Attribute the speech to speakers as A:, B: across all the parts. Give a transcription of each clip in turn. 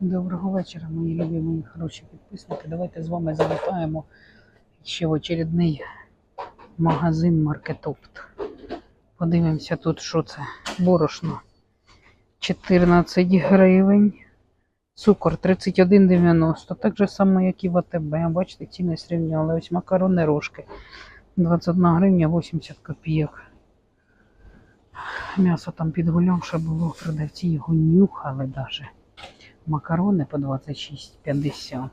A: Доброго вечора, мої любі, мої хороші підписники. Давайте з вами залітаємо ще в очередний магазин Маркетопт. Подивимося тут, що це. Борошно 14 гривень. Цукор 31,90. Так же само, як і в АТБ. Бачите, ціни зрівняли. Ось макарони рожки 21 гривня 80 копійок. М'ясо там підгулявше було, продавці його нюхали даже. Макарони по 26,50.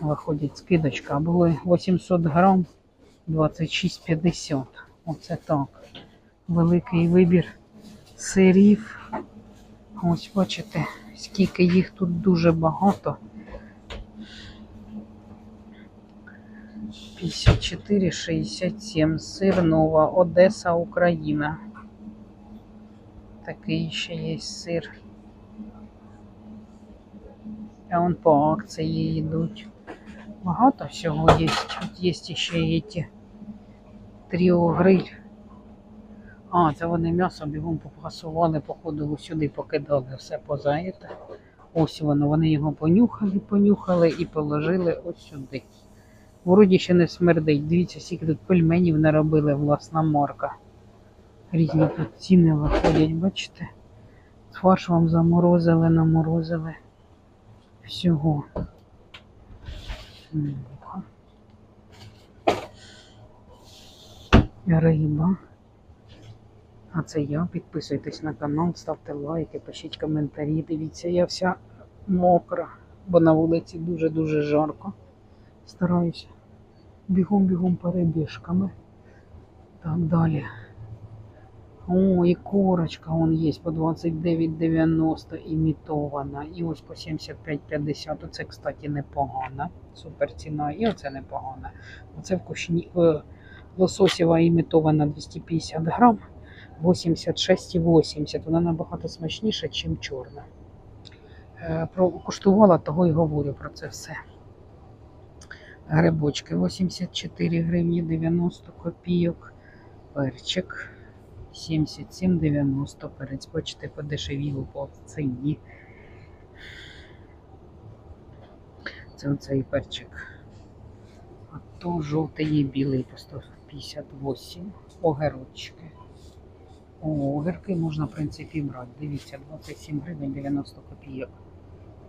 A: Виходить скидочка. А було 800 грам 26,50. Оце так. Великий вибір сирів. Ось бачите, скільки їх тут дуже багато. 54,67. Сир нова. Одеса, Україна. Такий ще є сир. А он по акції йдуть. Багато всього є. Тут є ще ті тріо гриль. А, це вони м'ясо бігом попасували, походу сюди покидали все позаєте. Ось воно, вони його понюхали, понюхали і положили ось сюди. Вроді ще не смердить. Дивіться, скільки тут пельменів наробили власна марка. Різні тут ціни виходять, бачите? Фарш вам заморозили, наморозили. Всього. Риба. А це я. Підписуйтесь на канал, ставте лайки, пишіть коментарі. Дивіться, я вся мокра, бо на вулиці дуже-дуже жарко. Стараюся бігом-бігом перебіжками. Так далі. О, і корочка вон є по 29,90 імітована. І ось по 75,50. Оце, кстати, непогана. Супер ціна. І оце непогана. Оце в кушні е, лососєва імітована 250 грам. 86,80. Вона набагато смачніша, ніж чорна. Е, куштувала, того й говорю про це все. Грибочки 84 гривні 90 копійок. Перчик 77,90 перець. Бачите, подешевіло по ціні. Це оцей перчик. А то жовтий і білий по 158. Огірочки. Огірки можна, в принципі, брати. Дивіться, 27 гривень 90 копійок.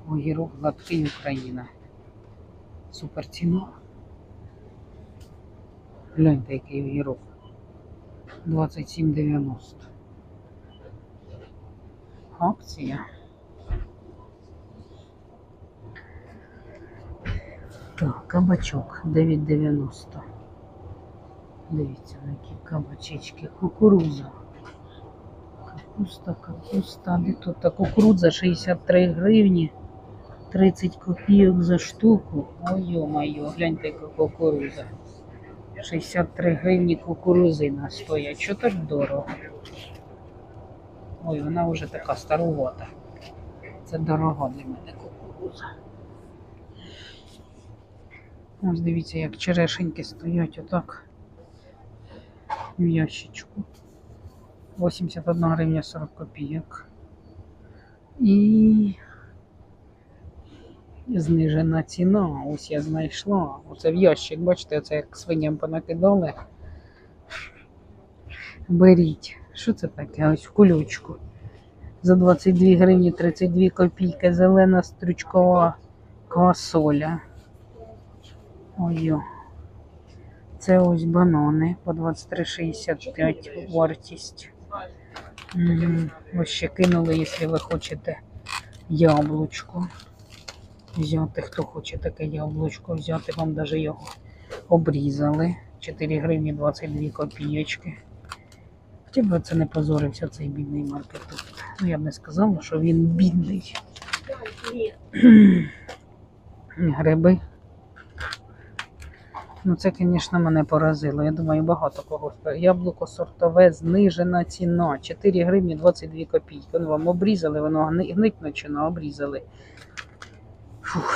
A: Огірок гладкий Україна. Супер ціна. Гляньте, який огірок. 27,90. Акція. Так, кабачок 9,90. Дивіться, які кабачечки. Кукуруза. Капуста, капуста. Де тут та кукурудза 63 гривні. 30 копійок за штуку. Ой, йо-моє, гляньте, яка кукуруза. 63 гривні кукурузина стоять. Що так дорого? Ой, вона вже така старувата. Це дорога для мене кукуруза. Ось дивіться, як черешеньки стоять отак в ящичку. 81 гривня 40 копійок. І знижена ціна. Ось я знайшла. Оце в ящик, бачите, оце як свиням понакидали. Беріть. Що це таке? Ось в кульочку. За 22 гривні 32 копійки зелена стручкова квасоля. Ой. Це ось банани по 23,65 вартість. Ось ще кинули, якщо ви хочете яблучко взяти. Хто хоче таке яблучко взяти, вам навіть його обрізали. 4 гривні 22 копійочки. Хоча б це не позорився цей бідний маркет. Ну, я б не сказала, що він бідний. Гриби. Ну, це, звісно, мене поразило. Я думаю, багато кого. Яблуко сортове, знижена ціна. 4 гривні 22 копійки. Вони вам обрізали, воно гни- обрізали. Фух.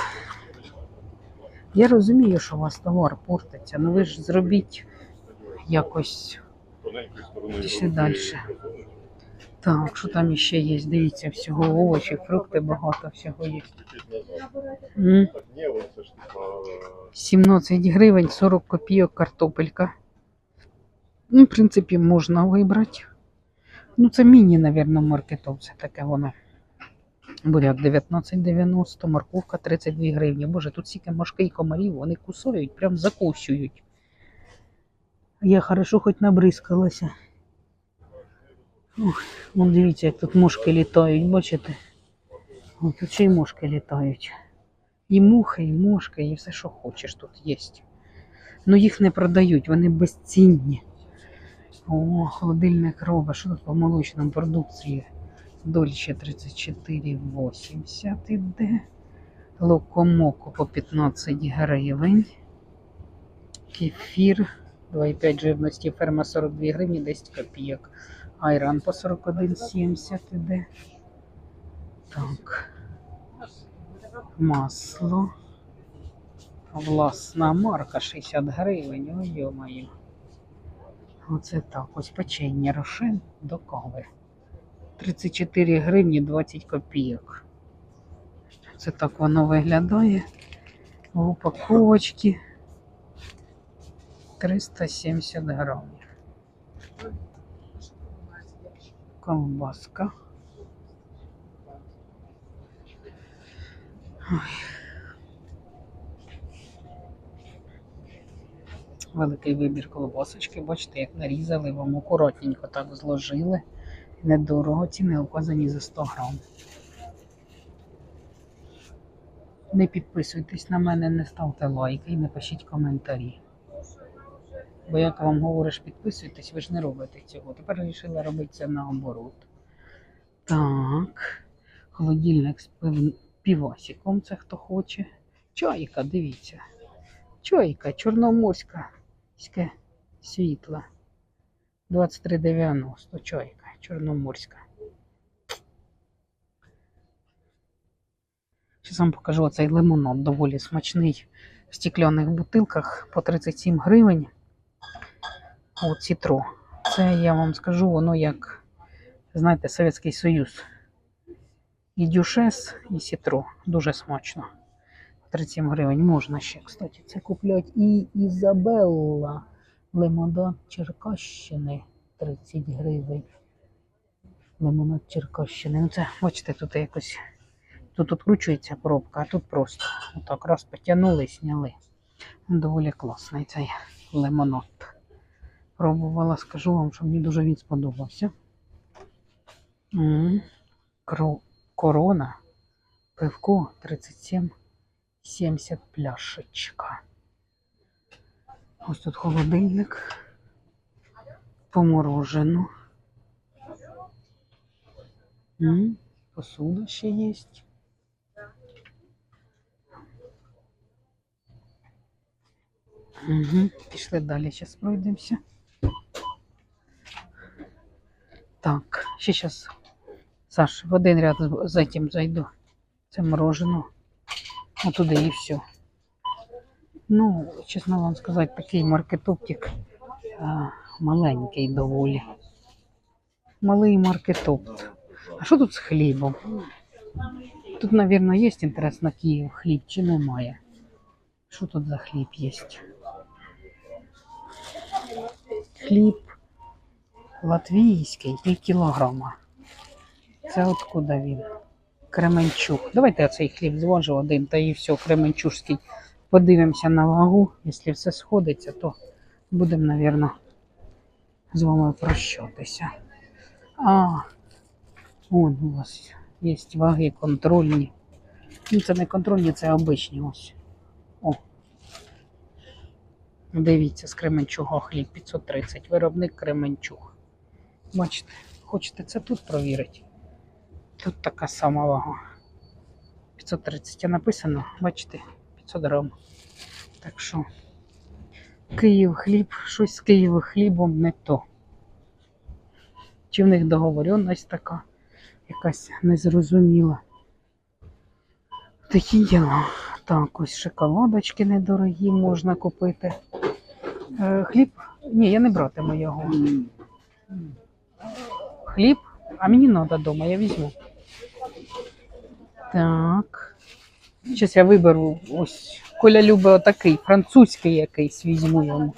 A: Я розумію, що у вас товар портиться, але ви ж зробіть якось. Пішли далі. Так, що там ще є? Дивіться, всього овочі, фрукти багато всього є. М, 17 гривень 40 копійок картопелька. Ну, в принципі, можна вибрати. Ну, це міні, напевно, маркетов, це таке воно. Буряк 19,90, морковка 32 гривні. Боже, тут стільки мошки і комарів, вони кусають, прям закусюють. Я хорошо хоч набризкалася. Ох, вон дивіться, як тут мошки літають, бачите? О, тут ще й мошки літають. І мухи, і мошки, і все, що хочеш тут є. Ну їх не продають, вони безцінні. О, холодильник робить, що тут по молочному продукції? Дольче 34,80 іде. Локомоко по 15 гривень. Кефір 2,5 жирності, ферма 42 гривні, 10 копійок. Айран по 41,70 іде. Так. Масло. Власна марка 60 гривень. Ой, йо-моє. Оце так. Ось печення рошен до кави. 34 гривні 20 копійок. Це так воно виглядає. В упаковочці 370 грамів. Ковбаска. Великий вибір колбасочки. Бачите, як нарізали, вам акуратненько так зложили. Недорого ціни указані за 100 грам. Не підписуйтесь на мене, не ставте лайки і не пишіть коментарі. Бо як вам говориш, підписуйтесь, ви ж не робите цього. Тепер вирішила робити це наоборот. Так. Холодильник з пив... півасиком, це хто хоче. Чайка, дивіться. Чайка, чорноморська. Світла. 23,90 чайка, чорноморська. Зараз вам покажу оцей лимонад, доволі смачний в стекляних бутилках по 37 гривень. От цітро. Це я вам скажу, воно як, знаєте, Совєтський Союз. І дюшес, і сітро. Дуже смачно. 37 гривень можна ще, кстати, це куплять. І Ізабелла. Лимонад Черкащини 30 гривень. Лимонад Черкащини. Ну це, бачите, тут якось. Тут відкручується пробка, а тут просто отак раз потягнули, сняли. Доволі класний цей лимонад. Пробувала, скажу вам, що мені дуже він сподобався. М, Кро... Корона. Пивко 37,70 пляшечка. Ось тут холодильник. Поморожено. М, Посуда ще є. Угу. Пішли далі, зараз пройдемося. Так, ще зараз, Саш, в один ряд за тим зайду. Це морожено. Отуди і все. Ну, чесно вам сказати, такий маркетоптик а, маленький доволі. Малий маркетопт. А що тут з хлібом? Тут, мабуть, є інтересно Київ хліб чи немає? Що тут за хліб є? Хліб латвійський, пів кілограма. Це откуда він? Кременчук. Давайте оцей хліб зважу один та і все, Кременчужський. Подивимося на вагу. Якщо все сходиться, то будемо, мабуть, з вами прощатися. А, вон у вас є ваги контрольні. Ну, це не контрольні, це обичні ось. О. Дивіться, з Кременчуга хліб 530. Виробник Кременчуг. Бачите, хочете це тут провірити? Тут така сама вага. 530 написано, бачите, 500 грам. Так що Київ хліб, щось з Києва хлібом не то. Чи в них договоренність така якась незрозуміла. Такі діла. Так, ось шоколадочки недорогі можна купити. Е, хліб? Ні, я не братиму його. Хліб? А мені треба вдома, я візьму. Так. Зараз я виберу ось. Коля любить отакий, французький якийсь візьму йому.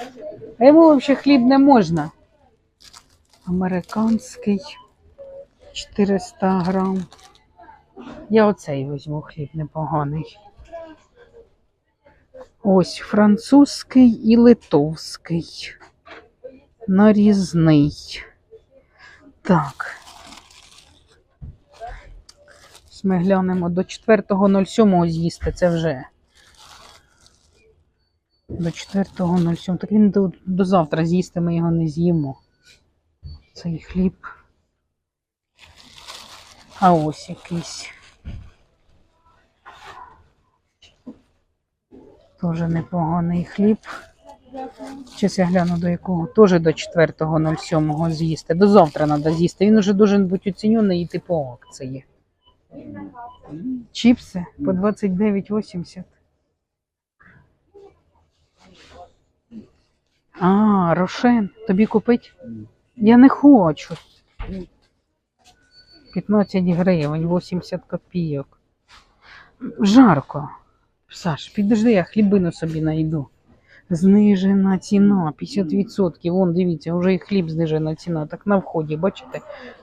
A: А йому взагалі хліб не можна. Американський 400 грам. Я оцей візьму хліб непоганий. Ось французький і литовський. Нарізний. Так. Ми глянемо до 4.07 з'їсти, це вже. До 4.07. Так він до, до завтра з'їсти, ми його не з'їмо. Цей хліб. А ось якийсь. Тоже непоганий хліб. Зараз я гляну до якого. Теж до 4.07 з'їсти. До завтра треба з'їсти. Він уже дуже бути оцінений і типу акції. Чіпси по 29,80. А, Рошен, тобі купить? Я не хочу. 15 гривень, 80 копійок. Жарко. Саш, підожди, я хлібину собі знайду. Знижена ціна 50%. Вон, дивіться, вже і хліб знижена ціна. Так на вході, бачите?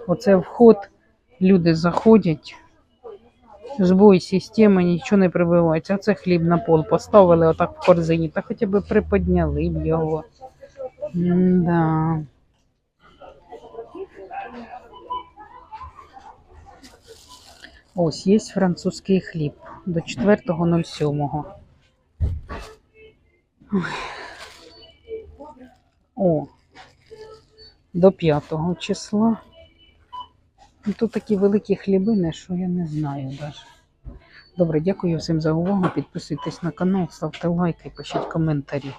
A: Оце вход. Люди заходять. Збой системи, нічого не прибивається. А це хліб на пол поставили отак в корзині. Та хоча б приподняли б його. Да. Ось є французький хліб до 4.07. О, до 5 числа. Ну, Тут такі великі хлібини, що я не знаю навіть. Добре, дякую всім за увагу. Підписуйтесь на канал, ставте лайки, пишіть коментарі.